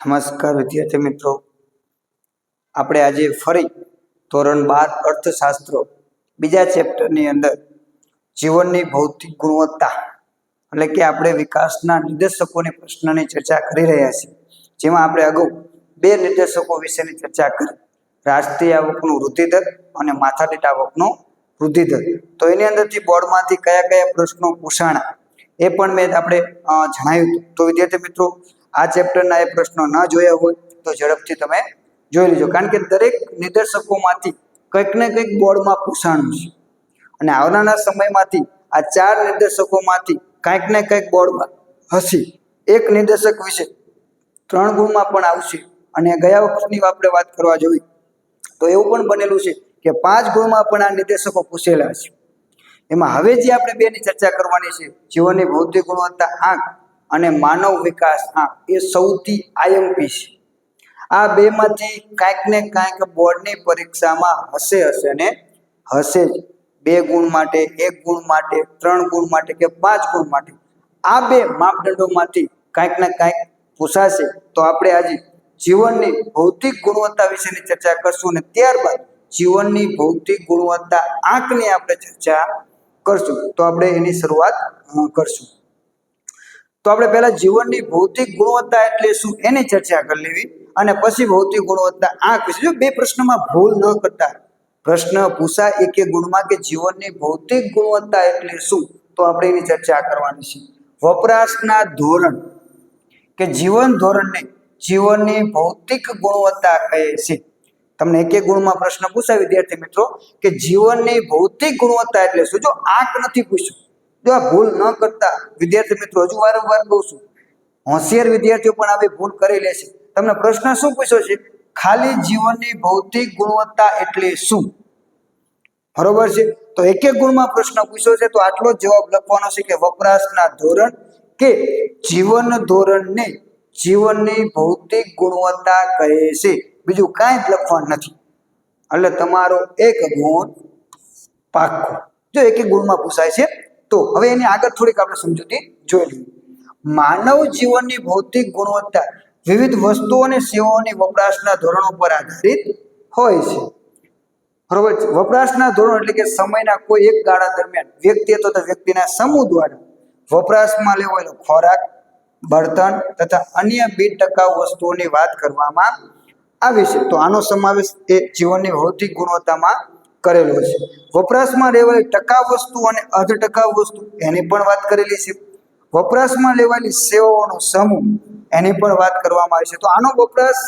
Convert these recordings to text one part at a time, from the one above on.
નમસ્કાર વિદ્યાર્થી મિત્રો. આપણે આજે ફરી ધોરણ બાર અર્થશાસ્ત્ર બીજા ચેપ્ટરની અંદર જીવનની ભૌતિક ગુણવત્તા એટલે કે આપણે વિકાસના નિર્દેશકોની પ્રશ્નની ચર્ચા કરી રહ્યા છીએ. જેમાં આપણે અગાઉ બે નિર્દેશકો વિશેની ચર્ચા કરી. રાષ્ટ્રીય આવકનું વૃદ્ધિદર અને માથાદીઠ આવકનો વૃદ્ધિદર તો એની અંદરથી બોર્ડમાંથી કયા કયા પ્રશ્નો પૂછાણા એ પણ મેં આપણે જણાવ્યું તો વિદ્યાર્થી મિત્રો આ ચેપ્ટરના એ પ્રશ્નો ન જોયા હોય તો ઝડપથી તમે જોઈ લેજો. કારણ કે દરેક નિર્દેશકોમાંથી કંઈક ને કંઈક બોર્ડમાં પૂછાણું છે. અને આવનારા સમયમાંથી આ ચાર નિર્દેશકોમાંથી કંઈક ને કંઈક બોર્ડમાં હશે. એક નિર્દેશક વિશે ત્રણ ગુણમાં પણ આવશે. અને ગયા વખતની આપણે વાત કરવા જોઈએ તો એવું પણ બનેલું છે કે પાંચ ગુણમાં પણ આ નિર્દેશકો પૂછેલા છે. એમાં હવે જે આપણે બેની ચર્ચા કરવાની છે, જીવનની ભૌતિક ગુણવત્તા આંક અને માનવ વિકાસ એ સૌથી આઈએમપી છે. આ બેમાંથી કાંઈક ને કાંઈક બોર્ડની પરીક્ષામાં હશે હશે અને હશે જ. બે ગુણ માટે, એક ગુણ માટે, ત્રણ ગુણ માટે કે પાંચ ગુણ માટે. આ બે માપદંડોમાંથી કાંઈક ને કાંઈક પૂછાશે તો આપણે આજે જીવનની ભૌતિક ગુણવત્તા વિશેની ચર્ચા કરશું અને ત્યારબાદ જીવનની ભૌતિક ગુણવત્તા આંકની આપણે ચર્ચા કરશું. તો આપણે એની શરૂઆત કરશું. તો આપણે પહેલા જીવનની ભૌતિક ગુણવત્તા એટલે શું એની ચર્ચા કરી લેવી અને પછી ભૌતિક ગુણવત્તા આંક વિશે. જો બે પ્રશ્નમાં ભૂલ ન કરતા પ્રશ્ન પૂછાય એક એક ગુણમાં કે જીવનની ભૌતિક ગુણવત્તા એટલે શું, તો આપણે એની ચર્ચા કરવાની છે. વપરાશના ધોરણ કે જીવન ધોરણને જીવનની ભૌતિક ગુણવત્તા કહે છે. તમને એક એક ગુણમાં પ્રશ્ન પૂછાય, વિદ્યાર્થી મિત્રો, કે જીવનની ભૌતિક ગુણવત્તા એટલે શું? જો આંક નથી પૂછ્યું જો ભૂલ ન કરતા વિદ્યાર્થી મિત્રો, હજુ વારંવાર કહું છું, હોશિયાર વિદ્યાર્થીઓ પણ આવી ભૂલ કરી લે છે. તમને પ્રશ્ન શું પૂછ્યો છે? ખાલી જીવનની ભૌતિક ગુણવત્તા એટલે શું? બરોબર છે? તો એક એક ગુણમાં પ્રશ્ન પૂછ્યો છે, તો આટલો જવાબ લખવાનો છે કે વપરાશના ધોરણ કે જીવન ધોરણને જીવનની ભૌતિક ગુણવત્તા કહે છે. બીજું કાંઈ જ લખવાનું નથી. એટલે તમારો એક ગુણ પાકો જો એક એક ગુણમાં પૂછાય છે તો હવે એની આગળ થોડીક આપણે સમજૂતી જોઈ લઈએ. માનવ જીવનની ભૌતિક ગુણવત્તા વિવિધ વસ્તુઓ અને સેવાઓની વપરાશના ધોરણો પર આધારિત હોય છે. બરોબર વપરાશના ધોરણો એટલે કે સમયના કોઈ એક ગાળા દરમિયાન વ્યક્તિ અથવા તો વ્યક્તિના સમૂહ દ્વારા વપરાશમાં લેવાયેલો ખોરાક, બળતણ તથા અન્ય બે ટકાઉ વસ્તુઓની વાત કરવામાં આવી છે. તો આનો સમાવેશ એ જીવનની ભૌતિક ગુણવત્તામાં કરેલો છે. વપરાશમાં લેવાયેલી ટકાઉ વસ્તુ અને અર્ધ ટકાઉ વસ્તુ, એની પણ વાત કરેલી છે. વપરાશમાં લેવાયેલી સેવાઓનો સમૂહ, એની પણ વાત કરવામાં આવી છે. તો આનો વપરાશ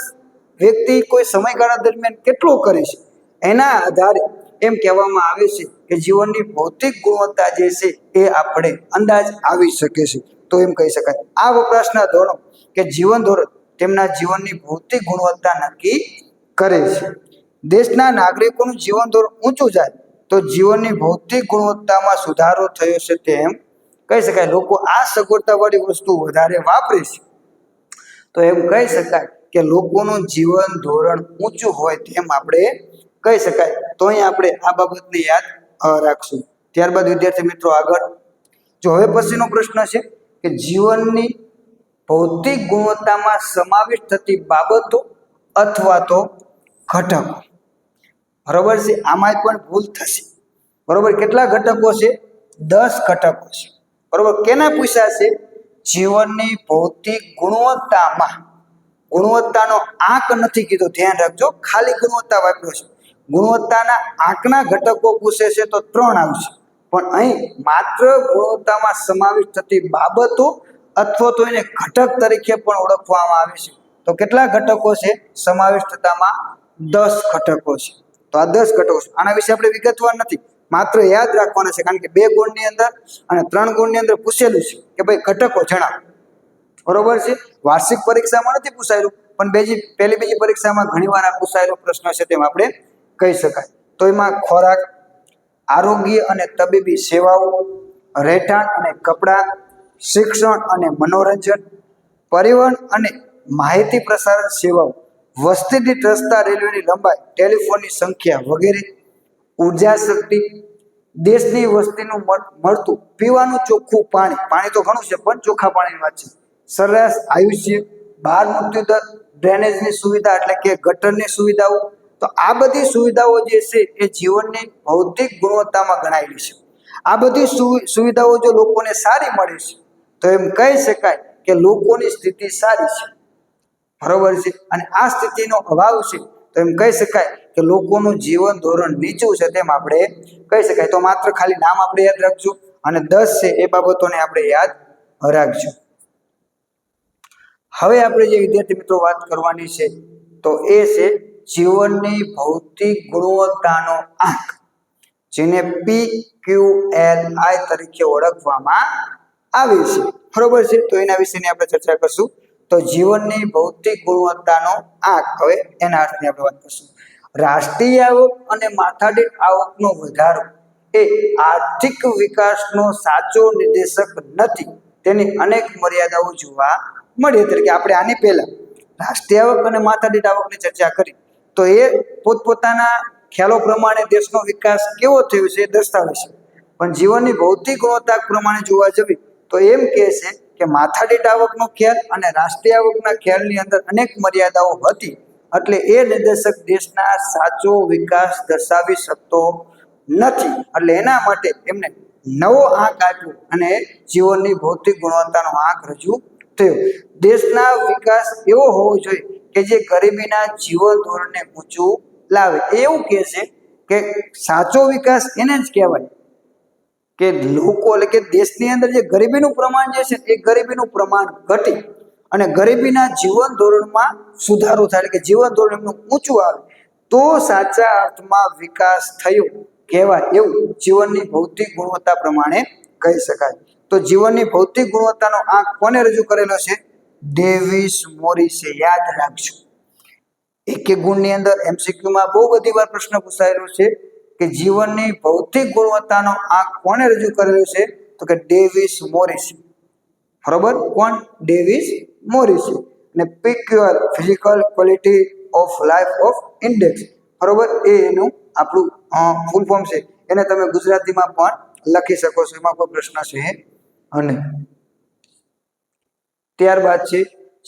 વ્યક્તિ કોઈ સમયગાળા દરમિયાન કેટલો કરે છે? એના આધારે એમ કહેવામાં આવે છે કે જીવનની ભૌતિક ગુણવત્તા જે છે એ આપણે અંદાજ આવી શકે છે. તો એમ કહી શકાય. આ વપરાશના ધોરણો કે જીવન ધોરણ તેમના જીવનની ભૌતિક ગુણવત્તા નક્કી કરે છે. દેશના નાગરિકોનું જીવન ધોરણ ઊંચું જાય, તો જીવનની ભૌતિક ગુણવત્તામાં સુધારો થયો છે તેમ કહી શકાય. લોકો આ સગવડતાવાળી વસ્તુ વધારે વાપરે છે. તો એમ કહી શકાય કે લોકોનું જીવન ધોરણ ઊંચું હોય તેમ આપણે કહી શકાય. તો આપણે આ બાબતને યાદ રાખશું. ત્યારબાદ વિદ્યાર્થી મિત્રો આગળ. જો હવે પછીનો પ્રશ્ન છે કે જીવનની ભૌતિક ગુણવત્તામાં સમાવિષ્ટ થતી બાબતો અથવા તો ઘટકો. બરોબર છે? આમાંય પણ ભૂલ થશે. બરોબર? કેટલા ઘટકો છે? દસ ઘટકો છે. બરોબર? કેના પૂછાશે જીવનની ભૌતિક ગુણવત્તામાં. ગુણવત્તાનો આંક નથી કીધો. ધ્યાન રાખજો. ખાલી ગુણવત્તા વાપર્યો છે. ગુણવત્તાના આંકના ઘટકો પૂછે છે તો ત્રણ આવશે. પણ અહીં માત્ર ગુણવત્તામાં સમાવિષ્ટ થતી બાબતો અથવા તો એને ઘટક તરીકે પણ ઓળખવામાં આવે છે. તો કેટલા ઘટકો છે? સમાવિષ્ટતામાં દસ ઘટકો છે. તો આ દસ ઘટકો છે. આના વિશે આપણે વિગતવાર નથી. માત્ર યાદ રાખવાના છે, કારણ કે બે ગુણની અંદર અને ત્રણ ગુણની અંદર પૂછેલું છે કે ભાઈ ઘટકો જણાવો. બરોબર છે? વાર્ષિક પરીક્ષામાં નથી પૂછાયેલું, પણ બીજી, પહેલી બીજી પરીક્ષામાં ઘણીવાર આ પૂછાયેલો પ્રશ્ન છે તેમ આપણે કહી શકાય. તો એમાં ખોરાક, આરોગ્ય અને તબીબી સેવાઓ, રહેઠાણ અને કપડાં, શિક્ષણ અને મનોરંજન, પરિવહન અને માહિતી પ્રસારણ સેવાઓ વસ્તી દીઠ રસ્તા રેલવેની લંબાઈ, ટેલિફોનની સંખ્યા વગેરે ઊર્જા શક્તિ દેશની વસ્તીનું મળ- મળતું, પીવાનું ચોખ્ખું પાણી પાણી તો ઘણું છે, પણ ચોખ્ખા પાણીની વાત છે. સરેરાશ આયુષ્ય, બાળ મૃત્યુ દર ડ્રેનેજની સુવિધા એટલે કે ગટરની સુવિધાઓ, તો આ બધી સુવિધાઓ જે છે એ જીવનની ભૌતિક ગુણવત્તામાં ગણાયેલી છે. આ બધી સુવિધાઓ જો લોકોને સારી મળે છે, તો એમ કહી શકાય કે લોકોની સ્થિતિ સારી છે. બરોબર છે? અને આ સ્થિતિનો અભાવ છે. તો એમ કહી શકાય કે લોકોનું જીવન ધોરણ નીચું છે તેમ આપણે કહી શકાય. તો માત્ર ખાલી નામ આપણે યાદ રાખજો અને દસ છે એ બાબતોને આપણે યાદ રાખજો. હવે આપણે જે વિદ્યાર્થી મિત્રો વાત કરવાની છે, તો એ છે જીવનની ભૌતિક ગુણવત્તાનો આંક, જેને પી ક્યુ એલ આઈ તરીકે ઓળખવામાં આવે છે. બરોબર છે? તો એના વિશેની આપણે ચર્ચા કરશું. તો જીવનની ભૌતિક ગુણવત્તાનો આંક. હવે એના અર્થની આપણે વાત કરશું. રાષ્ટ્રીય આવક અને માથાદીઠ આવકનો વધારો એ આર્થિક વિકાસનો સાચો નિર્દેશક નથી. તેની અનેક મર્યાદાઓ જોવા મળી. તરીકે આપણે આની પહેલા રાષ્ટ્રીય આવક અને માથાદીઠ આવકની ચર્ચા કરી. તો એ પોતપોતાના ખ્યાલો પ્રમાણે દેશનો વિકાસ કેવો થયો છે એ દર્શાવે છે. પણ જીવનની ભૌતિક ગુણવત્તા પ્રમાણે જોવા જવી તો એમ કહે છે કે માથાદીઠ આવકનો ખ્યાલ અને રાષ્ટ્રીય આવકના ખ્યાલની અંદર અનેક મર્યાદાઓ હતી. એટલે એ નિર્દેશક દેશના સાચો વિકાસ દર્શાવી શકતો નથી. એટલે એના માટે એમને નવો આંક આપ્યો અને જીવનની ભૌતિક ગુણવત્તાનો આંક રજૂ થયો. દેશના વિકાસ એવો હોવો જોઈએ કે જે ગરીબીના જીવન ધોરણને ઊંચું લાવે. એવું કહે છે કે સાચો વિકાસ એને જ કહેવાય. કે લોકો એટલે કે દેશની અંદર જે ગરીબીનું પ્રમાણ જે છે, એ ગરીબીનું પ્રમાણ ઘટી અને ગરીબીના જીવન ધોરણમાં સુધારો થાય, એટલે કે જીવન ધોરણ એમનું ઊંચું આવે, તો સાચા અર્થમાં વિકાસ થયો કહેવાય એવું જીવનની ભૌતિક ગુણવત્તા પ્રમાણે કહી શકાય. તો જીવનની ભૌતિક ગુણવત્તાનો આંક કોને રજૂ કરેલો છે? ડેવિસ મોરિસે, યાદ રાખજો. એક એક ગુણની અંદર એમસીક્યુમાં બહુ બધી વાર પ્રશ્ન પૂછાયેલો છે. કે જીવનની ભૌતિક ગુણવત્તાનો આંક કોણે રજૂ કરેલો છે? તો કે ડેવિસ મોરિસ. બરોબર? કોણ? Davis Morris. અને પિક્યુઅર physical quality of life of index. બરોબર? એ એનું આપણું ફૂલ ફોર્મ છે. એને તમે ગુજરાતીમાં પણ લખી શકો છો. એમાં કોઈ પ્રશ્ન છે અને ત્યારબાદ છે,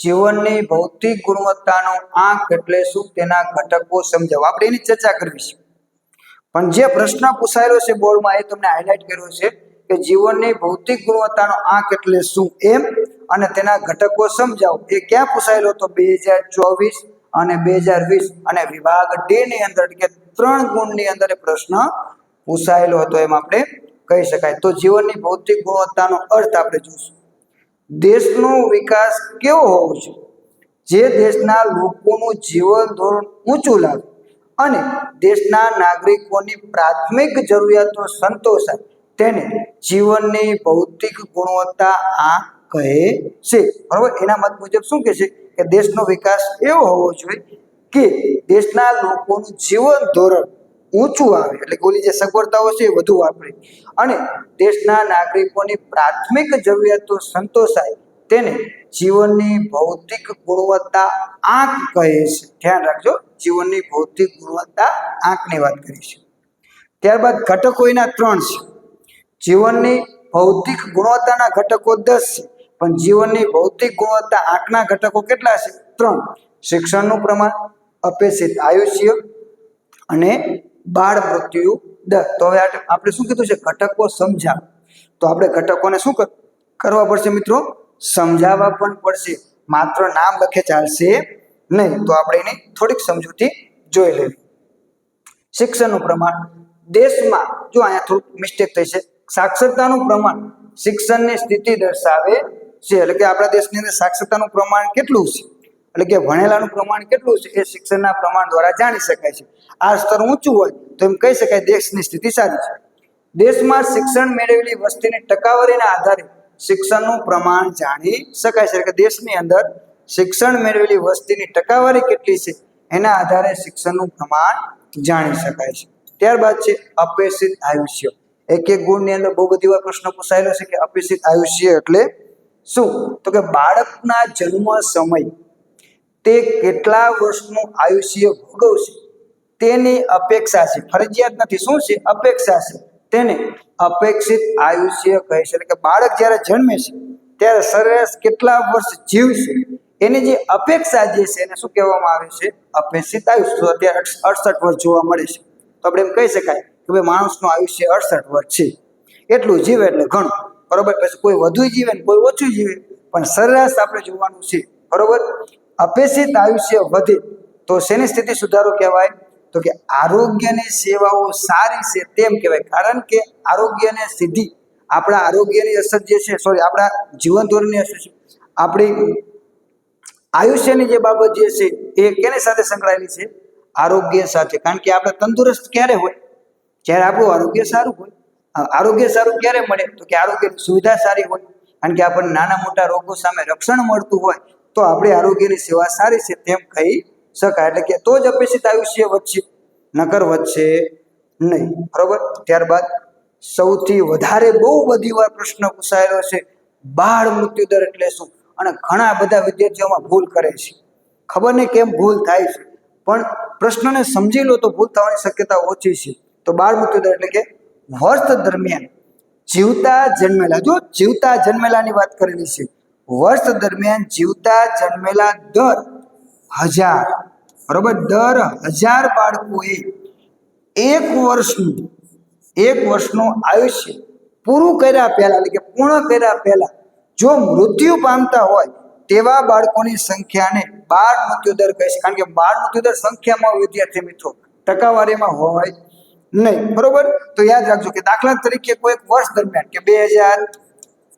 જીવનની ભૌતિક ગુણવત્તાનો આંક એટલે શું? તેના ઘટકો સમજાવો. આપણે એની ચર્ચા કરવી છે. પણ જે પ્રશ્ન પૂછાયેલો છે બોર્ડમાં એ તમને હાઇલાઇટ કર્યો છે કે જીવનની ભૌતિક ગુણવત્તાનો આંક એટલે શું એમ? અને તેના ઘટકો સમજાવો. એ ક્યાં પૂછાયેલો હતો? બે હજાર ચોવીસ અને બે હજાર વીસ. અને વિભાગ ડી ની અંદર કે ત્રણ ગુણની અંદર પ્રશ્ન પૂછાયેલો હતો એમ આપણે કહી શકાય. તો જીવનની ભૌતિક ગુણવત્તાનો અર્થ આપણે જોઈશું દેશનો વિકાસ કેવો હોવો જોઈએ? જે દેશના લોકોનું જીવન ધોરણ ઊંચું લાવે અને દેશના નાગરિકોની પ્રાથમિક જરૂરિયાતો સંતોષાય તેને જીવનની ભૌતિક ગુણવત્તા આ કહે છે. બરાબર? એના મત મુજબ શું કહે છે? કે દેશનો વિકાસ એવો હોવો જોઈએ કે દેશના લોકોનું જીવન ધોરણ ઊંચું આવે. એટલે ઓલી જે સગવડતાઓ છે એ વધુ વાપરે. અને દેશના નાગરિકોની પ્રાથમિક જરૂરિયાતો સંતોષાય તેને જીવનની ભૌતિક ગુણવત્તા આંક કહે છે. ધ્યાન રાખજો, જીવનની ભૌતિક ગુણવત્તા આંકની વાત કરીશું ત્યારબાદ ઘટકો એના ત્રણ છે. જીવનની ભૌતિક ગુણવત્તાના ઘટકો દસ છે, પણ જીવનની ભૌતિક ગુણવત્તા આંકના ઘટકો કેટલા છે? ત્રણ. શિક્ષણનું પ્રમાણ, અપેક્ષિત આયુષ્ય અને બાળ મૃત્યુ દર. તો હવે આપણે શું કીધું છે? ઘટકો સમજાવ. તો આપણે ઘટકોને શું કરવા પડશે મિત્રો? સમજાવવા પણ પડશે. માત્ર નામ લખે ચાલશે નહીં. તો આપણે એની થોડીક સમજૂતી જોઈ લેવી. શિક્ષણનું પ્રમાણ. દેશમાં જો અહીંયા થોડુંક મિસ્ટેક થઈ છે. સાક્ષરતાનું પ્રમાણ શિક્ષણની સ્થિતિ દર્શાવે છે. એટલે કે આપણા દેશની અંદર સાક્ષરતાનું પ્રમાણ કેટલું છે? એટલે કે ભણેલાનું પ્રમાણ કેટલું છે? એ શિક્ષણના પ્રમાણ દ્વારા જાણી શકાય છે. આ સ્તર ઊંચું હોય તો એમ કહી શકાય દેશની સ્થિતિ સારી છે. દેશમાં શિક્ષણ મેળવેલી વસ્તીની ટકાવારીના આધારે શિક્ષણનું પ્રમાણ જાણી શકાય છે. કે દેશની અંદર શિક્ષણ મેળવેલી વસ્તીની ટકાવારી કેટલી છે, એના આધારે શિક્ષણનું પ્રમાણ જાણી શકાય છે. ત્યારબાદ છે અપેક્ષિત આયુષ્ય. એક એક ગુણની અંદર બહુ બધી વાર પ્રશ્ન પૂછાયેલો છે કે અપેક્ષિત આયુષ્ય એટલે શું? તો કે બાળકના જન્મ સમય, તે કેટલા વર્ષનું આયુષ્ય ભોગવશે, તેની અપેક્ષા છે. ફરજિયાત નથી. શું છે? અપેક્ષા છે. તેને અપેક્ષિત આયુષ્ય કહે છે. એટલે કે બાળક જ્યારે જન્મે છે, ત્યારે સરેરાશ કેટલા વર્ષ જીવશે, એની જે અપેક્ષા જે છે એને શું કહેવામાં આવે છે? અપેક્ષિત આયુષ્ય. અત્યારે અડસઠ વર્ષ જોવા મળે છે. તો આપણે એમ કહી શકાય કે ભાઈ માણસનું આયુષ્ય અડસઠ વર્ષ છે. એટલું જીવે એટલે ઘણું. બરોબર? પછી કોઈ વધુ જીવે ને કોઈ ઓછું જીવે. પણ સરેરાશ આપણે જોવાનું છે. બરોબર? અપેક્ષિત આયુષ્ય વધે. તો શેની સ્થિતિ સુધારો કહેવાય? તો કે આરોગ્યની સેવાઓ સારી છે તેમ કહેવાય. કારણ કે આરોગ્યને સીધી આપણા આરોગ્યની અસર જે છે સોરી આપણા જીવન ધોરણની અસર છે. આપણી આયુષ્યની જે બાબત જે છે એ કેની સાથે સંકળાયેલી છે? આરોગ્ય સાથે. કારણ કે આપણે તંદુરસ્ત ક્યારે હોય? જ્યારે આપણું આરોગ્ય સારું હોય. આરોગ્ય સારું ક્યારે મળે? તો કે આરોગ્યની સુવિધા સારી હોય. કારણ કે આપણને નાના મોટા રોગો સામે રક્ષણ મળતું હોય, તો આપણી આરોગ્યની સેવા સારી છે તેમ કહી શકાય. એટલે કે તો જ અપેક્ષિત આયુષ્ય વધશે, નકર વધશે નહીં. બરોબર? ત્યારબાદ સૌથી વધારે બહુ બધી વાર પ્રશ્ન પૂછાયેલો છે, બાળ મૃત્યુ દર એટલે શું? અને ઘણા બધા વિદ્યાર્થીઓમાં ભૂલ કરે છે. ખબર નહીં કેમ ભૂલ થાય છે. પણ પ્રશ્નને સમજી લો તો ભૂલ થવાની શક્યતા ઓછી છે. તો બાળ મૃત્યુ દર એટલે કે વર્ષ દરમિયાન જીવતા જન્મેલા. જો જીવતા જન્મેલાની વાત કરેલી છે, વર્ષ દરમિયાન જીવતા જન્મેલા દર હજાર. બરોબર? દર હજાર બાળકોએ એક વર્ષનું એક વર્ષનું આયુષ્ય પૂરું કર્યા પહેલા, એટલે કે પૂર્ણ કર્યા પહેલા, જો મૃત્યુ પામતા હોય, તેવા બાળકોની સંખ્યાને બાળ મૃત્યુદર કહે છે કારણ કે બાળ મૃત્યુદર સંખ્યામાં વિદ્યાર્થી મિત્રો, ટકાવારીમાં હોય નહીં. બરોબર? તો યાદ રાખજો કે દાખલા તરીકે કોઈ એક વર્ષ દરમિયાન, કે બે હજાર,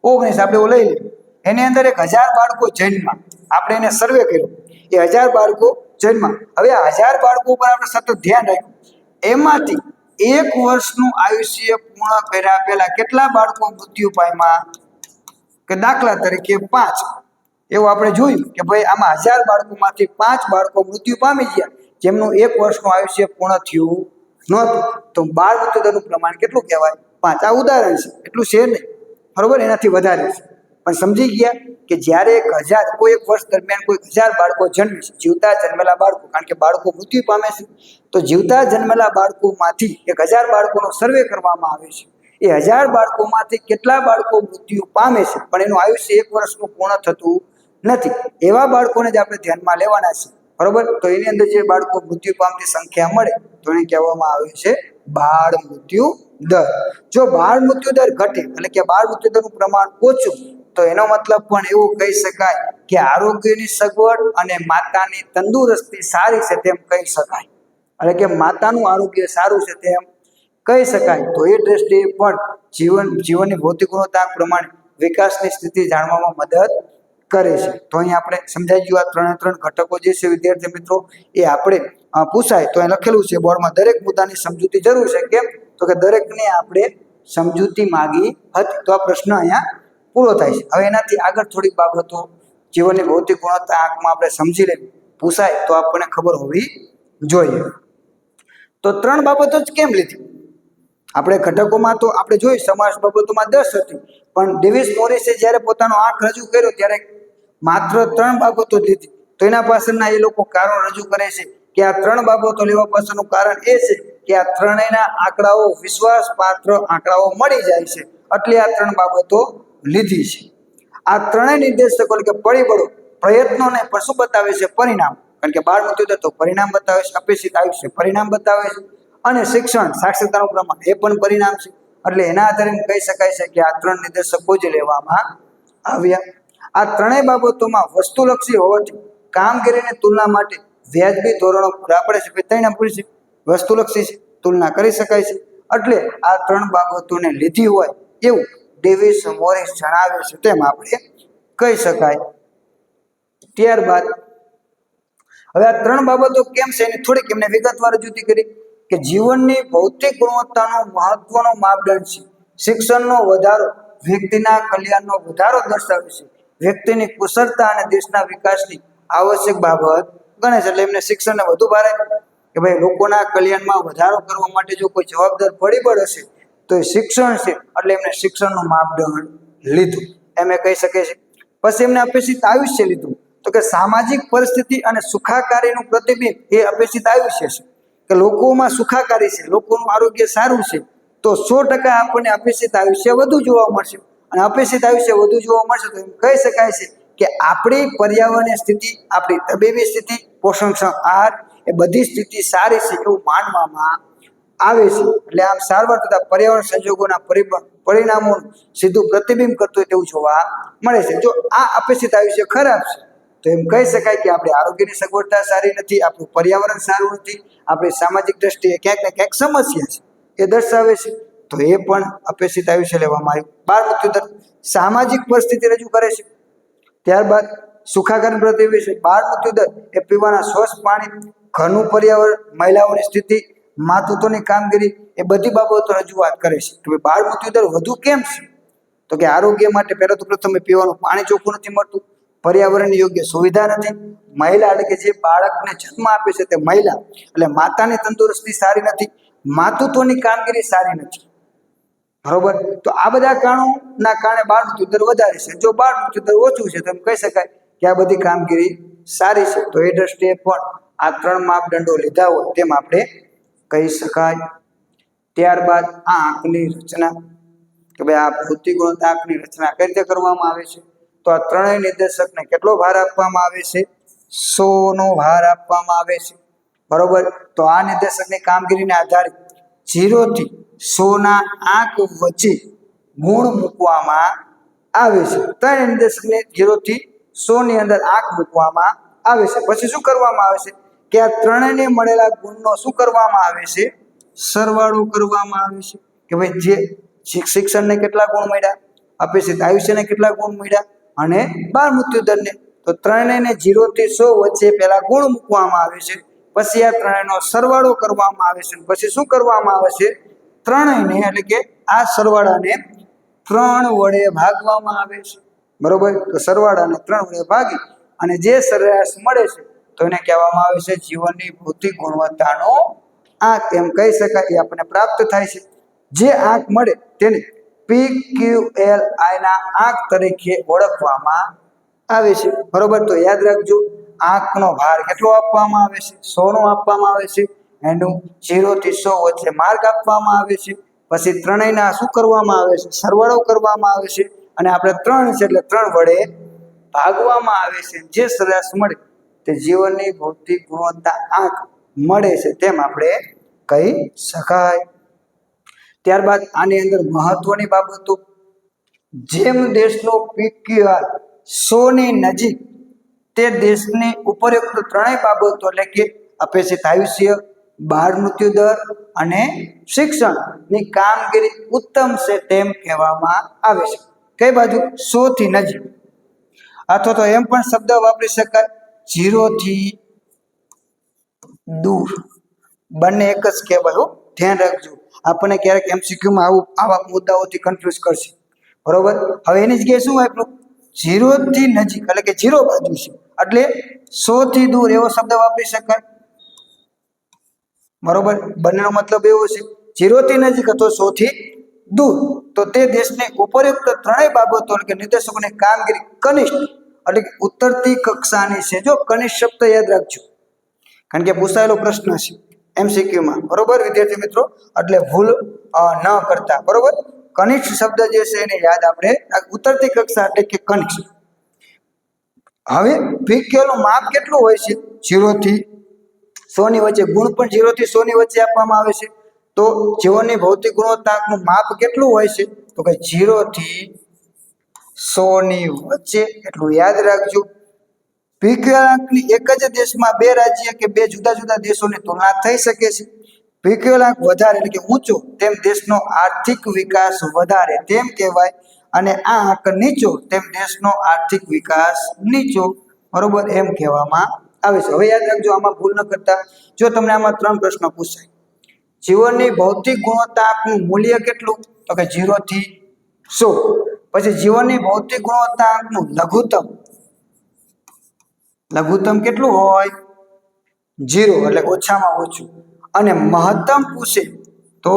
ઓગણીસ, આપણે લઈ લઈએ. એની અંદર એક હજાર બાળકો જન્મા આપણે એને સર્વે કર્યો. એ હજાર બાળકો જન્મ હવે હજાર બાળકો ઉપર આપણે સતત ધ્યાન રાખ્યું. એમાંથી એક વર્ષનું આયુષ્ય પૂર્ણ કર્યા પહેલા કેટલા બાળકો મૃત્યુ પામ્યા? કે દાખલા તરીકે પાંચ. એવું આપણે જોયું કે ભાઈ આમાં હજાર બાળકોમાંથી પાંચ બાળકો મૃત્યુ પામી ગયા. જેમનું એક વર્ષનું આયુષ્ય પૂર્ણ થયું નહોતું. તો બાળ મૃત્યુદરનું પ્રમાણ કેટલું કહેવાય? પાંચ. આ ઉદાહરણ છે. એટલું છે નહીં. બરોબર? એનાથી વધારે છે. પણ સમજી ગયા કે જ્યારે એક હજાર, કોઈ એક વર્ષ દરમિયાન કોઈ હજાર બાળકો જન્મે છે, જીવતા જન્મેલા બાળકો, કારણ કે બાળકો મૃત્યુ પામે છે, તો જીવતા જન્મેલા બાળકોમાંથી એક હજાર બાળકોનો સર્વે કરવામાં આવે છે. એ હજાર બાળકોમાંથી કેટલા બાળકો મૃત્યુ પામે છે, પણ એનું આયુષ્ય એક વર્ષનું પૂર્ણ થતું નથી. એવા બાળકોને જ આપણે ધ્યાનમાં લેવાના છે. બરોબર? તો એની અંદર જે બાળકો મૃત્યુ પામતી સંખ્યા મળે, તો એને કહેવામાં આવે છે બાળ મૃત્યુ દર. જો બાળ મૃત્યુ દર ઘટે, એટલે કે બાળ મૃત્યુ દરનું પ્રમાણ ઓછું તો એનો મતલબ પણ એવું કહી શકાય કે આરોગ્યની સગવડ અને માતાની તંદુરસ્તી સારી છે તેમ કહી શકાય. એટલે કે માતાનું આરોગ્ય સારું છે તેમ કહી શકાય. તો એ દ્રષ્ટિએ પણ જીવન, જીવનની ભૌતિક ગુણવત્તા પ્રમાણે વિકાસની સ્થિતિ જાણવામાં મદદ કરે છે. તો અહીં આપણે સમજાઈ ગયું આ ત્રણે ત્રણ ઘટકો જે છે, વિદ્યાર્થી મિત્રો, એ આપણે પૂછાય. તો અહીં લખેલું છે, બોર્ડમાં દરેક મુદ્દાની સમજૂતી જરૂર છે. કેમ? તો કે દરેકને આપણે સમજૂતી માગી હતી. તો આ પ્રશ્ન અહીંયા પૂરો થાય છે. હવે એનાથી આગળ થોડીક બાબતો, જીવનની ભૌતિક ગુણવત્તા આંખમાં આપણે સમજી લેવી પૂછાય તો આપણને ખબર હોવી જોઈએ. તો ત્રણ બાબતો જ કેમ લીધી? આપણે ઘટકોમાં તો આપણે જોઈ સમાજ બાબતોમાં દસ હતી, પણ ડેવિસ મોરિસે જ્યારે પોતાનો આંખ રજૂ કર્યો ત્યારે માત્ર ત્રણ બાબતો લીધી. તો એના પાછળના એ લોકો કારણ રજૂ કરે છે કે આ ત્રણ બાબતો લેવા પાછળનું કારણ એ છે કે આ ત્રણેયના આંકડાઓ વિશ્વાસપાત્ર આંકડાઓ મળી જાય છે. એટલે આ ત્રણ બાબતો લીધી છે. આ ત્રણેય નિર્દેશકો કે પરિબળો પ્રયત્નોને પણ શું બતાવે છે પરિણામ. કારણ કે બાળ મૃત્યુ તો પરિણામ બતાવે છે, અપેક્ષિત આયુષ્ય પરિણામ બતાવે છે. અને શિક્ષણ, સાક્ષરતાનું પ્રમાણ એ પણ પરિણામ છે. એટલે એના આધારે કહી શકાય છે કે આ ત્રણ નિર્દેશકો જ લેવામાં આવ્યા. આ ત્રણેય બાબતોમાં વસ્તુલક્ષી હોવાથી કામગીરીની તુલના માટે વ્યાજબી ધોરણો પૂરા છે. ત્રણ પૂરી છે. વસ્તુલક્ષી છે. તુલના કરી શકાય છે. એટલે આ ત્રણ બાબતોને લીધી હોય એવું ડેવિસ મોરિસ જણાવે છે તેમ આપણે કહી શકાય. ત્યારબાદ હવે આ ત્રણ બાબતો કેમ છે એની થોડીક એમને વિગતવાર જુદી કરી કે જીવનની ભૌતિક ગુણવત્તાનો મહત્વનો માપદંડ છે. શિક્ષણનો વધારો, વ્યક્તિના કલ્યાણનો વધારો દર્શાવે છે. વ્યક્તિની કુશળતા અને દેશના વિકાસની આવશ્યક બાબત ગણે છે. એટલે એમને શિક્ષણને વધુ ભારે કે ભાઈ લોકોના કલ્યાણમાં વધારો કરવા માટે જો કોઈ જવાબદાર પરિબળ હશે તો એ શિક્ષણ છે. એટલે એમને શિક્ષણનું માપદંડ લીધું. એમ એ કહી શકે છે. પછી એમને અપેક્ષિત આયુષ્ય લીધું. તો કે સામાજિક પરિસ્થિતિ અને સુખાકારીનું પ્રતિબિંબ એ અપેક્ષિત આયુષ્ય છે. કે લોકોમાં સુખાકારી છે, લોકોનું આરોગ્ય સારું છે, તો સો ટકા આપણને અપેક્ષિત આયુષ્ય વધુ જોવા મળશે. અને અપેક્ષિત આયુષ્ય વધુ જોવા મળશે તો એમ કહી શકાય છે કે આપણી પર્યાવરણીય સ્થિતિ, આપણી તબીબી સ્થિતિ પોષણક્ષમ આહાર એ બધી સ્થિતિ સારી છે એવું માનવામાં આવે છે. એટલે આમ સારવાર તથા પર્યાવરણ સંજોગોના પરિણામો સીધું પ્રતિબિંબ કરતું હોય તેવું જોવા મળે છે. જો આ અપેક્ષિત આયુષ્ય ખરાબ છે, તો એમ કહી શકાય કે આપણી આરોગ્યની સગવડતા સારી નથી, આપણું પર્યાવરણ સારું નથી, આપણી સામાજિક દ્રષ્ટિએ ક્યાંક ને ક્યાંક સમસ્યા છે, એ દર્શાવે છે. તો એ પણ અપેક્ષિત આયુષ્ય લેવામાં આવ્યું. બાળ મૃત્યુદર સામાજિક પરિસ્થિતિ રજૂ કરે છે. ત્યારબાદ સુખાગન પ્રતિ વિશે બાળ મૃત્યુદર એ પીવાના સ્વચ્છ પાણી, ઘરનું પર્યાવરણ, મહિલાઓની સ્થિતિ માતૃત્વની કામગીરી એ બધી બાબતો રજૂઆત કરે છે. કે બાળ મૃત્યુ દર વધુ કેમ છે? તો કે આરોગ્ય માટે પહેલા તો પ્રથમ પીવાનું પાણી ચોખ્ખું નથી મળતું પર્યાવરણની યોગ્ય સુવિધા નથી. મહિલા એટલે કે જે બાળકને જન્મ આપે છે તે મહિલા, એટલે માતાની તંદુરસ્તી સારી નથી માતૃત્વની કામગીરી સારી નથી. બરોબર? તો આ બધા કારણોના કારણે બાળ મૃત્યુદર વધારે છે. જો બાળ મૃત્યુદર ઓછું છે તો એમ કહી શકાય કે આ બધી કામગીરી સારી છે. તો એ દ્રષ્ટિએ પણ આ ત્રણ માપદંડો લીધા હોય તેમ આપણે કહી શકાય. ત્યારબાદ આ આંખની રચના, કે ભાઈ આ ભૌતિક આંખની રચના કઈ રીતે કરવામાં આવે છે? તો આ ત્રણેય નિર્દેશકને કેટલો ભાર આપવામાં આવે છે? સોનો ભાર આપવામાં આવે છે. બરોબર? તો આ નિર્દેશકની કામગીરીને આધારે ઝીરોથી સોના આંખ વચ્ચે ગુણ મૂકવામાં આવે છે. ત્રણ નિર્દેશકને ઝીરોથી સોની અંદર આંખ મૂકવામાં આવે છે. પછી શું કરવામાં આવે છે? કે આ ત્રણેયને મળેલા ગુણનો શું કરવામાં આવે છે? સરવાળો કરવામાં આવે છે. કે ભાઈ જે શિક- શિક્ષણને કેટલા ગુણ મળ્યા? અપેક્ષિત આયુષ્યને કેટલા ગુણ મળ્યા? અને બાળ મૃત્યુદરને. તો ત્રણેયને જીરોથી સો વચ્ચે પહેલા ગુણ મૂકવામાં આવે છે. પછી આ ત્રણેયનો સરવાળો કરવામાં આવે છે. પછી શું કરવામાં આવે છે? ત્રણેયને, એટલે કે આ સરવાળાને ત્રણ વડે ભાગવામાં આવે છે. બરોબર? તો સરવાળાને ત્રણ વડે ભાગી અને જે સરેરાશ મળે છે તો કહેવામાં આવે છે, જીવનની ભૌતિક ગુણવત્તાનો આંક. એમ કહી શકાય, એ આપણને પ્રાપ્ત થાય છે. જે આંક મળે તેને પી ક્યુ એલ આઈના આંક તરીકે ઓળખવામાં આવે છે. બરોબર? તો યાદ રાખજો, આંકનો ભાર કેટલો આપવામાં આવે છે? સોનો આપવામાં આવે છે. એનું જીરો થી સો વચ્ચે માર્ક આપવામાં આવે છે. પછી ત્રણેયના શું કરવામાં આવે છે? સરવાળો કરવામાં આવે છે. અને આપણે ત્રણ છે એટલે ત્રણ વડે ભાગવામાં આવે છે. જે સરેરાશ મળે તે જીવનની ભૌતિક ગુણવત્તા આંક મળે છે તેમ આપણે કહી શકાય. ત્યારબાદ આની અંદર મહત્વની બાબતો. જેમ દેશનો પીક્યુઆર સોની નજીક, તે દેશની ઉપરયુક્ત ત્રણેય બાબતો એટલે કે અપેક્ષિત આયુષ્ય, બાળ મૃત્યુ દર અને શિક્ષણની કામગીરી ઉત્તમ છે તેમ કહેવામાં આવે છે. કઈ બાજુ? સો થી નજીક. અથવા તો એમ પણ શબ્દ વાપરી શકાય જીરો થી દૂર. બંને એક જ કહેવાય હો. ધ્યાન રાખજો. આપણને ક્યારેક એમસીક્યુમાં આવું, આવા મુદ્દાઓથી કન્ફ્યુઝ કરશે. બરોબર? હવે એની જગ્યાએ શું આપ્યું? જીરો થી નજીક, એટલે કે જીરો બાજુ છે. એટલે સોથી દૂર એવો શબ્દ વાપરી શકાય. બરોબર? બંનેનો મતલબ એવો છે. જીરોથી નજીક અથવા સોથી દૂર. તો તે દેશની ઉપરયુક્ત ત્રણેય બાબતો કે નિર્દેશકોની કામગીરી કનિષ્ઠ એટલે કે ઉતરતી કક્ષાની છે. જો કનિષ્ઠ શબ્દ યાદ રાખજો. કારણ કે પૂછાયેલો પ્રશ્ન છે એમસીક્યુમાં. બરોબર, વિદ્યાર્થી મિત્રો? એટલે ભૂલ ન કરતા. બરોબર? કનિષ્ઠ શબ્દ જે છે એને યાદ આપણે ઉતરતી કક્ષા એટલે કે કનિષ્ઠ. હવે વિક્યનું માપ કેટલું હોય છે? જીરો થી સો વચ્ચે ગુણ પણ જીરો થી સો વચ્ચે આપવામાં આવે છે. તો જીવનની ભૌતિક ગુણવત્તાનું માપ કેટલું હોય છે? તો કે જીરો થી સો ની વચ્ચે, એટલું યાદ રાખજો પીક્યુઆંકની એક જ દેશમાં બે રાજ્ય કે બે જુદા જુદા દેશોની તુલના થઈ શકે છે. પીક્યુઆંક વધારે એટલે કે ઊંચો, તેમ દેશનો આર્થિક વિકાસ વધારે તેમ કહેવાય, અને આ આંક નીચો, તેમ દેશનો આર્થિક વિકાસ નીચો, બરોબર એમ કહેવામાં આવે છે. હવે યાદ રાખજો આમાં ભૂલ ન કરતા. જો તમને આમાં ત્રણ પ્રશ્ન પૂછાય. જીવનની ભૌતિક ગુણવત્તા મૂલ્ય કેટલું? તો કે જીરો થી સો. પછી જીવનની ભૌતિક ગુણવત્તા આંકનું લઘુત્તમ. લઘુત્તમ કેટલું હોય? જીરો, એટલે ઓછામાં ઓછું. અને મહત્તમ પૂછે તો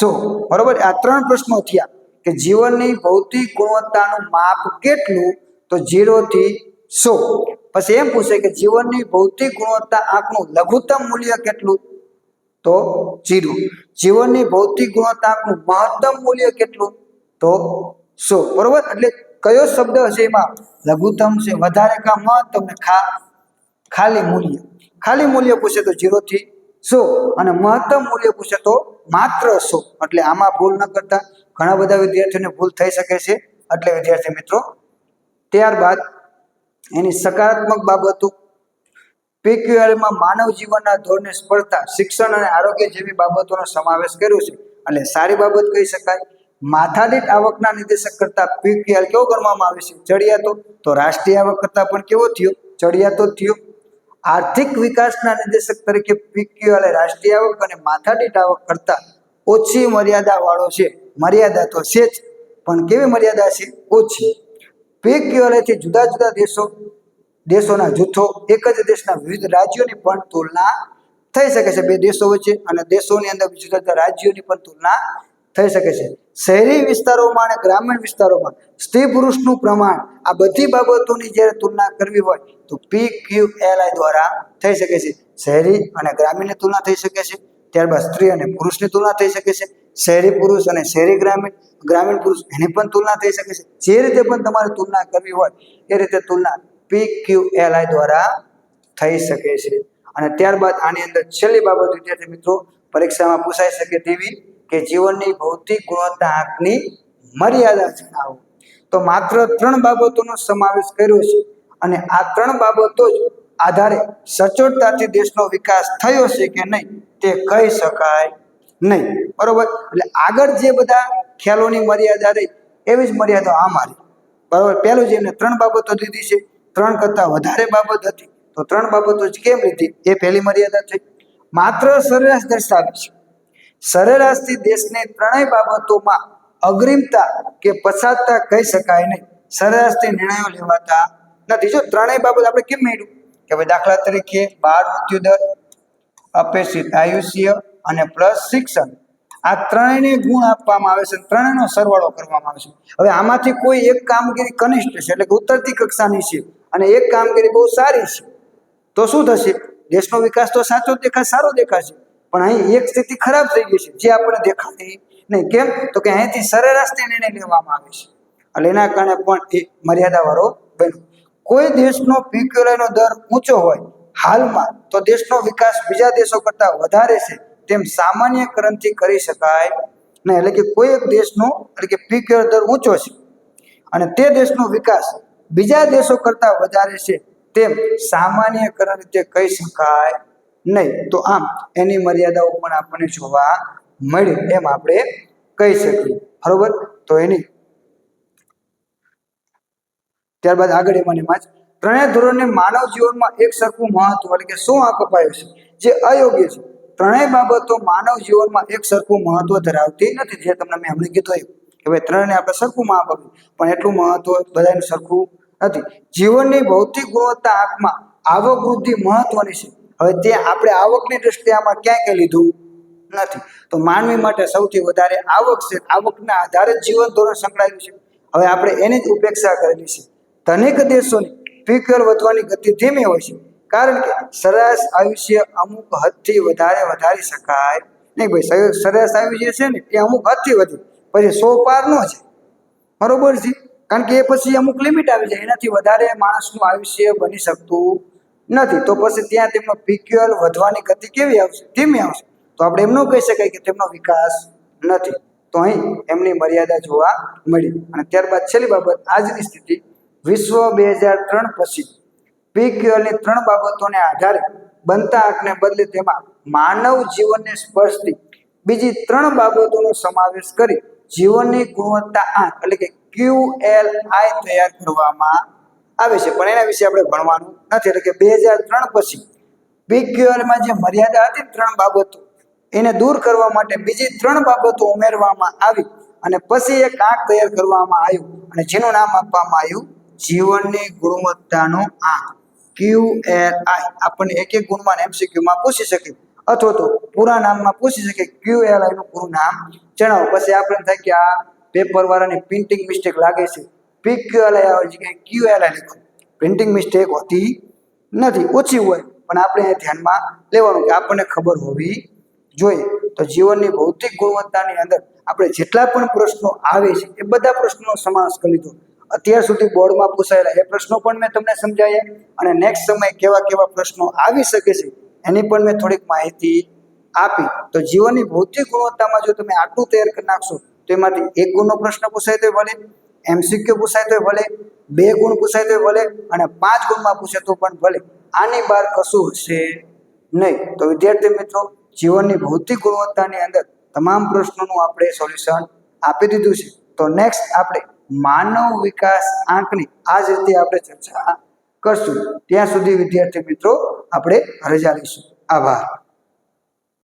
સો. બરોબર? આ ત્રણ પ્રશ્નો થયા કે જીવનની ભૌતિક ગુણવત્તાનું માપ કેટલું? તો જીરોથી સો. પછી એમ પૂછે કે જીવનની ભૌતિક ગુણવત્તા આંકનું લઘુત્તમ મૂલ્ય કેટલું? તો જીરો. જીવનની ભૌતિક ગુણવત્તાનું મહત્તમ મૂલ્ય કેટલું? તો સો. બરોબર? એટલે કયો શબ્દ હશે એમાં? લઘુત્તમ છે. વધારે કા મહત્તમ ને ખા, ખાલી મૂલ્ય. ખાલી મૂલ્ય પૂછે તો જીરો થી સો. અને મહત્તમ મૂલ્ય પૂછે તો માત્ર સો. એટલે આમાં ભૂલ ન કરતા. ઘણા બધા વિદ્યાર્થીઓને ભૂલ થઈ શકે છે. એટલે વિદ્યાર્થી મિત્રો, ત્યારબાદ એની સકારાત્મક બાબતો પીક્યુઆરમાં માનવ જીવનના ધોરણે સ્પર્ધા, શિક્ષણ અને આરોગ્ય જેવી બાબતોનો સમાવેશ કર્યો છે. એટલે સારી બાબત કહી શકાય, માથાદીઠ આવકના નિર્દેશક કરતા પીક્યુઆર કેવો ગણવામાં આવે છે? ચડિયાતો તો રાષ્ટ્રીય આવક કરતા પણ કેવો થયો? ચડિયાતો થયો. આર્થિક વિકાસના નિર્દેશક તરીકે પીક્યુઆર રાષ્ટ્રીય આવક અને માથાદીઠ આવક કરતા ઓછી મર્યાદા વાળો છે. મર્યાદા તો છે જ, પણ કેવી મર્યાદા છે? ઓછી. પીક્યુઆરથી જુદા જુદા દેશો દેશોના જૂથો એક જ દેશના વિવિધ રાજ્યોની પણ તુલના થઈ શકે છે. બે દેશો વચ્ચે અને દેશોની અંદર જુદા જુદા રાજ્યોની પણ તુલના થઈ શકે છે. શહેરી વિસ્તારોમાં અને ગ્રામીણ વિસ્તારોમાં સ્ત્રી પુરુષનું પ્રમાણ આ બધી બાબતોની જ્યારે તુલના કરવી હોય તો પી ક્યુ એલ આઈ દ્વારા થઈ શકે છે. શહેરી અને ગ્રામીણની તુલના થઈ શકે છે. ત્યારબાદ સ્ત્રી અને પુરુષની તુલના થઈ શકે છે. શહેરી પુરુષ અને શહેરી ગ્રામીણ ગ્રામીણ પુરુષ એની પણ તુલના થઈ શકે છે. જે રીતે પણ તમારે તુલના કરવી હોય એ રીતે તુલના પી ક્યુ એલ આઈ દ્વારા થઈ શકે છે. અને ત્યારબાદ આની અંદર છેલ્લી બાબત વિદ્યાર્થી મિત્રો, પરીક્ષામાં પૂછાઈ શકે તેવી કે જીવનની ભૌતિક ગુણવત્તા આંકની મર્યાદા જણાવો. તો માત્ર ત્રણ બાબતોનો સમાવેશ કર્યો છે અને આ ત્રણ બાબતો જ આધારે સચોટતાથી દેશનો વિકાસ થયો છે કે નહીં તે કહી શકાય નહીં. બરોબર? એટલે આગળ જે બધા ખ્યાલોની મર્યાદા રહી એવી જ મર્યાદા આ મારી બરોબર? પહેલું જે એમને ત્રણ બાબતો દીધી છે ત્રણ કરતાં વધારે બાબત હતી. તો ત્રણ બાબતો જ કેમ લીધી એ પહેલી મર્યાદા થઈ માત્ર સરેરાશ દર્શાવે છે. સરેરાશથી દેશને ત્રણેય બાબતોમાં અગ્રિમતા કે પછાતતા કહી શકાય નહીં. સરેરાશથી નિર્ણયો લેવાતા નથી. જો ત્રણેય બાબત આપણે કેમ મેળવ્યું કે ભાઈ દાખલા તરીકે બાળ મૃત્યુ દર અપેક્ષિત આયુષ્ય અને પ્લસ શિક્ષણ. આ ત્રણેયને ગુણ આપવામાં આવે છે. ત્રણેયનો સરવાળો કરવામાં આવે છે. હવે આમાંથી કોઈ એક કામગીરી કનિષ્ઠ છે, એટલે કે ઉતરતી કક્ષાની છે. અને એક કામગીરી બહુ સારી છે. તો શું થશે? દેશનો વિકાસ તો સાચો દેખાશે, સારો દેખાશે. પણ અહીં એક સ્થિતિ ખરાબ થઈ ગઈ છે, જે આપણને દેખાતી નહીં. કેમ? તો કે અહીંથી સરેરાશથી નિર્ણય લેવામાં આવે છે. એટલે એના કારણે પણ એ મર્યાદાવાળો બન્યો. કોઈ દેશનો પીક્યુલાઈનો દર ઊંચો હોય, હાલમાં તો દેશનો વિકાસ બીજા દેશો કરતાં વધારે છે, તેમ સામાન્યકરણથી કરી શકાય નહીં. એટલે કે કોઈ એક દેશનો, એટલે કે પીક્યુલર દર ઊંચો છે. અને તે દેશનો વિકાસ બીજા દેશો કરતાં વધારે છે, તેમ સામાન્યકરણ રીતે કહી શકાય નહીં. તો આમ, એની મર્યાદાઓ પણ આપણને જોવા મળી એમ આપણે કહી શકીએ. બરોબર? તો એની ત્યારબાદ આગળ એમાં એમાં જ ત્રણેય ધોરણને માનવ જીવનમાં એક સરખું મહત્વ એટલે કે શું આંક અપાયો છે? જે અયોગ્ય છે. ત્રણેય બાબતો માનવ જીવનમાં એક સરખું મહત્વ ધરાવતી નથી, જે તમને મેં હમણાં કીધું એમ. કે ભાઈ ત્રણને આપણે સરખું માપ આપ્યું પણ એટલું મહત્વ બધાનું સરખું નથી. જીવનની ભૌતિક ગુણવત્તા આંકમાં આવક વૃદ્ધિ મહત્વની છે. હવે તે આપણે આવકની દ્રષ્ટિએ આમાં ક્યાં લીધું નથી. તો માનવી માટે સૌથી વધારે આવક છે. આવકના આધારે જ જીવન ધોરણ સંકળાયેલું છે. હવે આપણે એની જ ઉપેક્ષા કરેલી છે. ધનિક દેશોની પીકર વધવાની ગતિ ધીમી હોય છે. કારણ કે સરેરાશ આયુષ્ય અમુક હદથી વધારે વધારી શકાય. નહીં ભાઈ સરે- સરેરાશ આયુષ્ય છે ને, એ અમુક હદથી વધી. પછી સો પાર નો છે. બરોબર છે? કારણ કે એ પછી અમુક લિમિટ આવી જાય. એનાથી વધારે માણસનું આયુષ્ય બની શકતું નથી. તો પછી ત્યાં તેમનો પીક્યુઅલ વધવાની ગતિ કેવી આવશે? ધીમી આવશે. તો આપણે એમ ન કહી શકાય કે તેમનો વિકાસ નથી. તો અહીં એમની મર્યાદા જોવા મળી. અને ત્યારબાદ છેલ્લી બાબત આજની સ્થિતિ. વિશ્વ બે હજાર ત્રણ પછી પીક્યુઅલની ત્રણ બાબતોને આધારે બનતા આંકને બદલે તેમાં માનવ જીવનને સ્પર્શતી બીજી ત્રણ બાબતોનો સમાવેશ કરી જીવનની ગુણવત્તા આંક એટલે કે ક્યુ એલ આઈ તૈયાર કરવામાં આવે છે. પણ એના વિશે આપણે ભણવાનું નથી. એટલે કે બે હજાર ત્રણ પછી પીક્યુઅલમાં જે મર્યાદા હતી ત્રણ બાબતો, એને દૂર કરવા માટે બીજી ત્રણ બાબતો ઉમેરવામાં આવી અને પછી એક આંક તૈયાર કરવામાં આવ્યું અને જેનું નામ આપવામાં આવ્યું જીવનની ગુણવત્તાનો આંક. Q L I. આપણને એક એક ગુણમાં એમસીક્યુમાં પૂછી શકે. અથવા તો પૂરા નામમાં પૂછી શકે ક્યુ એલ આઈ નું પૂરું નામ જણાવો. પછી આપણે થાય કે આ પેપર વાળાની પ્રિન્ટિંગ મિસ્ટેક લાગે છે. પી ક્યુ એલ આઈ આવે છે ક્યુ એલ આઈ લખો. પ્રિન્ટિંગ મિસ્ટેક હોતી નથી, ઓછી હોય. પણ આપણે એ ધ્યાનમાં લેવાનું કે આપણને ખબર હોવી જોઈએ. તો જીવનની ભૌતિક ગુણવત્તાની અંદર આપણે જેટલા પણ પ્રશ્નો આવે છે, એ બધા પ્રશ્નોનો સમાવેશ કરી લીધો. અત્યાર સુધી બોર્ડમાં પૂછાયેલા એ પ્રશ્નો પણ મેં તમને સમજાયા. અને નેક્સ્ટ સમય કેવા કેવા પ્રશ્નો આવી શકે છે એની પણ મેં થોડીક માહિતી આપી. તો જીવનની ભૌતિક ગુણવત્તામાં જો તમે આટલું તૈયાર કરી નાખશો, તો એમાંથી એક ગુણનો પ્રશ્ન પૂછાય તો ભલે એમસીક્યુ પૂછાય તો ભલે, બે ગુણ પૂછાય તો ભલે અને પાંચ ગુણમાં પૂછે તો પણ ભલે. આની બહાર કશું હશે નહીં. તો વિદ્યાર્થી મિત્રો, જીવનની ભૌતિક ગુણવત્તાની અંદર તમામ પ્રશ્નોનું આપણે સોલ્યુશન આપી દીધું છે. તો નેક્સ્ટ આપણે માનવ વિકાસ આંકની આ જ રીતે આપણે ચર્ચા કરશું. ત્યાં સુધી વિદ્યાર્થી મિત્રો આપણે રજા લઈશું આભાર.